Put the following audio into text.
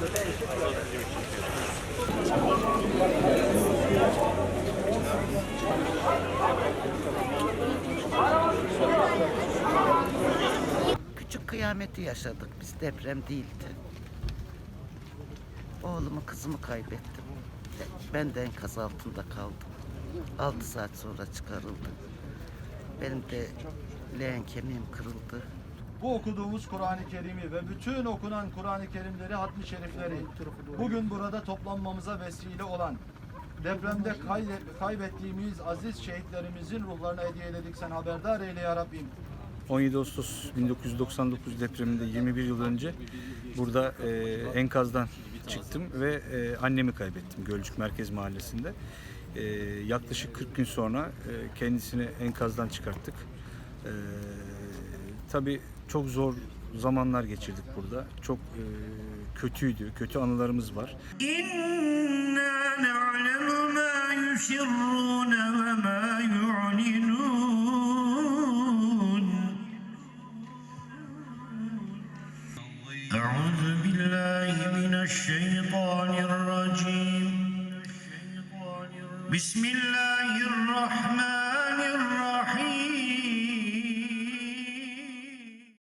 Küçük kıyameti yaşadık biz deprem değildi. Oğlumu kızımı kaybettim. Ben de enkaz altında kaldım. Altı saat sonra çıkarıldım. Benim de leğen kemiğim kırıldı. Bu okuduğumuz Kur'an-ı Kerim'i ve bütün okunan Kur'an-ı Kerimleri, hatmi şerifleri bugün burada toplanmamıza vesile olan depremde kaybe- kaybettiğimiz aziz şehitlerimizin ruhlarına hediye ededik. Sen haberdar eyle ya Rabbim. 17 Ağustos 1999 depreminde 21 yıl önce burada e, enkazdan çıktım ve e, annemi kaybettim Gölcük Merkez Mahallesi'nde. E, yaklaşık 40 gün sonra e, kendisini enkazdan çıkarttık. E, tabii çok zor zamanlar geçirdik burada. Çok e, kötüydü, kötü anılarımız var. Bismillahirrahmanirrahim.